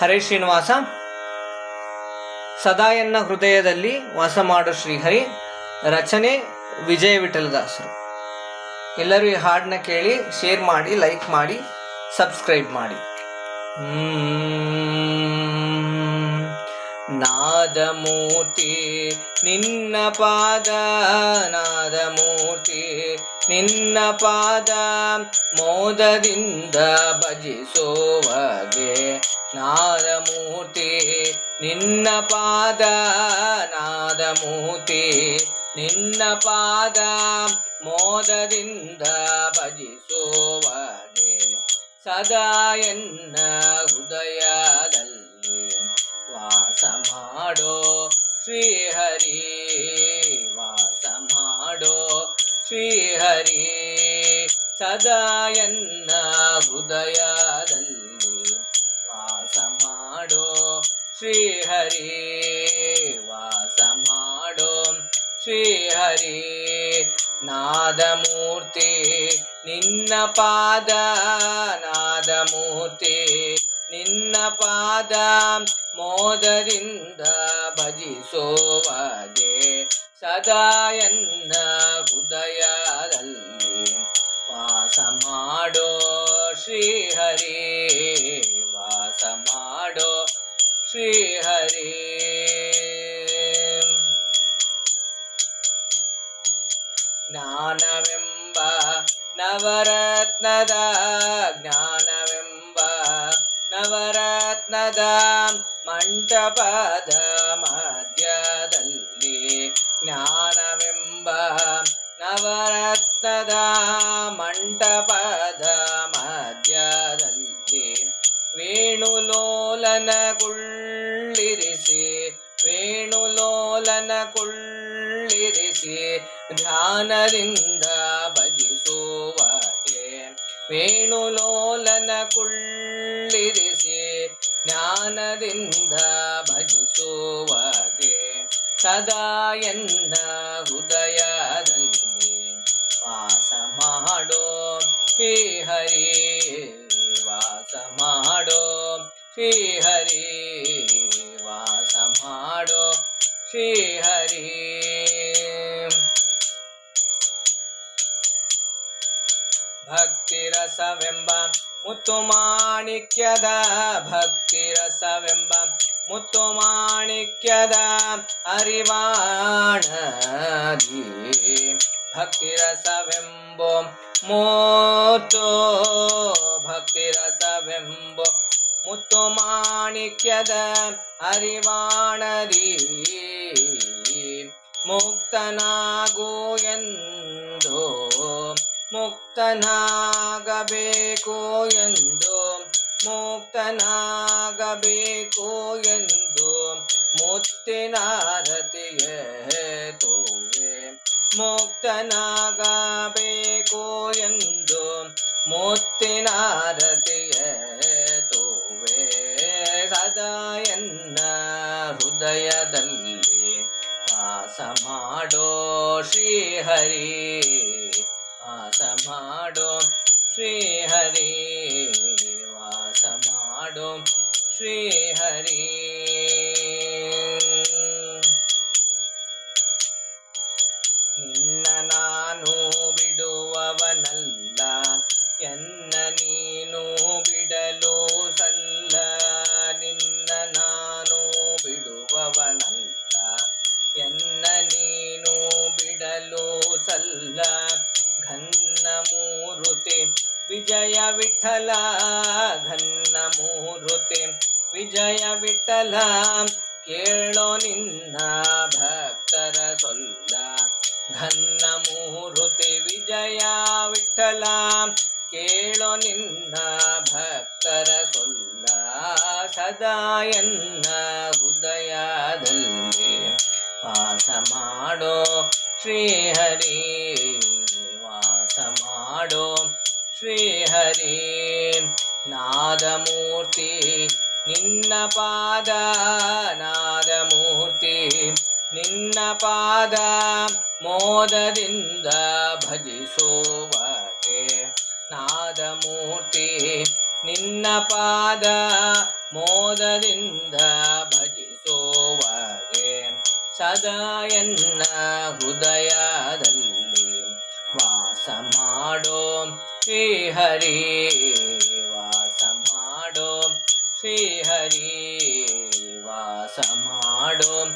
ಹರೇ ಶ್ರೀನಿವಾಸ. ಸದಾ ಎನ್ನ ಹೃದಯದಲ್ಲಿ ವಾಸ ಮಾಡೋ ಶ್ರೀಹರಿ, ರಚನೆ ವಿಜಯ ವಿಠಲದಾಸರು. ಎಲ್ಲರೂ ಈ ಹಾಡನ್ನ ಕೇಳಿ ಶೇರ್ ಮಾಡಿ ಲೈಕ್ ಮಾಡಿ ಸಬ್ಸ್ಕ್ರೈಬ್ ಮಾಡಿ. ನಾದ ಮೂರ್ತಿ ನಿನ್ನ ಪಾದ ನಾದಮೂರ್ತಿ ನಿನ್ನ ಪಾದ ಮೋದದಿಂದ ಭಜಿಸುವಗೆ ನಾದಮೂರ್ತಿ. ನಿನ್ನ ಪಾದ ನಾದಮೂರ್ತಿ. ನಿನ್ನ ಪಾದ ಮೋದದಿಂದ ಭಜಿಸುವಗೆ ಸದಾ ಎನ್ನ ಹೃದಯದಲ್ಲಿ ವಾಸ ಮಾಡೋ ಶ್ರೀಹರಿ ಶ್ರೀಹರಿ ಸದಾ ಎನ್ನ ಹೃದಯದಲ್ಲಿ ವಾಸ ಮಾಡೋ ಶ್ರೀಹರಿ, ವಾಸ ಮಾಡೋ ಶ್ರೀಹರಿ. ನಾದಮೂರ್ತಿ, ನಿನ್ನ ಪಾದ, ನಾದಮೂರ್ತಿ, ನಿನ್ನ ಪಾದ ಮೋದರಿಂದ ಭಜಿಸುವಗೆ. ಸದಾ ಎನ್ನ ಹೃದಯದಲ್ಲಿ ವಾಸ ಮಾಡೋ ಶ್ರೀಹರಿ ವಾಸ ಮಾಡೋ ಶ್ರೀಹರಿ. ಜ್ಞಾನವೆಂಬ ನವರತ್ನದ ಜ್ಞಾನವೆಂಬ ನವರತ್ನದ ಮಂಟಪದ ಜ್ಞಾನವೆಂಬ ನವರತ್ನದ ಮಂಟಪದ ಮಧ್ಯದಲ್ಲಿ ವೇಣುಲೋಲನ ಕುಳ್ಳಿರಿಸಿ ವೇಣುಲೋಲನ ಕುಳ್ಳಿರಿಸಿ ಧ್ಯಾನದಿಂದ ಭಜಿಸುವಗೆ ವೇಣುಲೋಲನ ಕುಳ್ಳಿರಿಸಿ ಜ್ಞಾನದಿಂದ ಭಜಿಸುವಗೆ ಸದಾ ಎನ್ನ ಹೃದಯದಲ್ಲಿ ವಾಸ ಮಾಡೋ. ಶ್ರೀ ಹರಿ ವಾಸ ಮಾಡೋ. ಶ್ರೀಹರಿ ವಾಸ ಮಾಡೋ. ಶ್ರೀಹರಿ ಭಕ್ತಿರಸವೆಂಬ ಮುತ್ತು ಮಾಣಿಕ್ಯದ ಭಕ್ತಿರಸವೆಂಬ ಮುತ್ತು ಮಾಣಿಕ್ಯದ ಅರಿವಾಣದಿ ಮೋತು ಭಕ್ತಿರಸವೆಂಬೋ ಮುತ್ತು ಮಾಣಿಕ್ಯದ ಅರಿವಾಣದಿ ಮುಕ್ತನಾಗೋ ಎಂದು ಮುಕ್ತನಾಗಬೇಕು ಎಂದು ಮುಕ್ತನಾಗಬೇಕು ಎಂದು ಮುತ್ತಿನಾರತಿಯ ತೋವೆ ಮುಕ್ತನಾಗಬೇಕು ಎಂದು ಮುತ್ತಿನಾರತಿಯ ತೋವೆ ಸದಾ ಎನ್ನ ಹೃದಯದಲ್ಲಿ ವಾಸ ಮಾಡೋ ಶ್ರೀಹರಿ ಶ್ರೀಹರಿ ವಾಸ ಮಾಡೋ ಶ್ರೀಹರಿ ವಿಜಯ ವಿಠಲ, ಘನ್ನ ಮೂರುತಿ. ವಿಜಯ ವಿಠಲ, ಕೇಳೋ ನಿನ್ನ ಭಕ್ತರ ಸೊಲ್ಲ. ಘನ್ನ ಮೂರುತಿ ವಿಜಯ ವಿಠಲ, ಕೇಳೋ ನಿನ್ನ ಭಕ್ತರ ಸೊಲ್ಲ. ಸದಾ ಎನ್ನ ಹೃದಯದಲ್ಲಿ ವಾಸ ಮಾಡೋ ಶ್ರೀಹರಿ ವಾಸ ಮಾಡೋ ಶ್ರೀಹರಿ. ನಾದಮೂರ್ತಿ, ನಿನ್ನ ಪಾದ, ನಾದಮೂರ್ತಿ, ನಿನ್ನ ಪಾದ ಮೋದದಿಂದ ಭಜಿಸುವಗೆ. ನಾದಮೂರ್ತಿ, ನಿನ್ನ ಪಾದ ಮೋದದಿಂದ ಭಜಿಸುವಗೆ. ಸದಾ ಎನ್ನ ಹೃದಯದಲ್ಲಿ ವಾಸ ಮಾಡೋಂ ಶ್ರೀಹರಿ ವಾಸ ಮಾಡೋಂ ಶ್ರೀಹರಿ ವಾಸ ಮಾಡೋಂ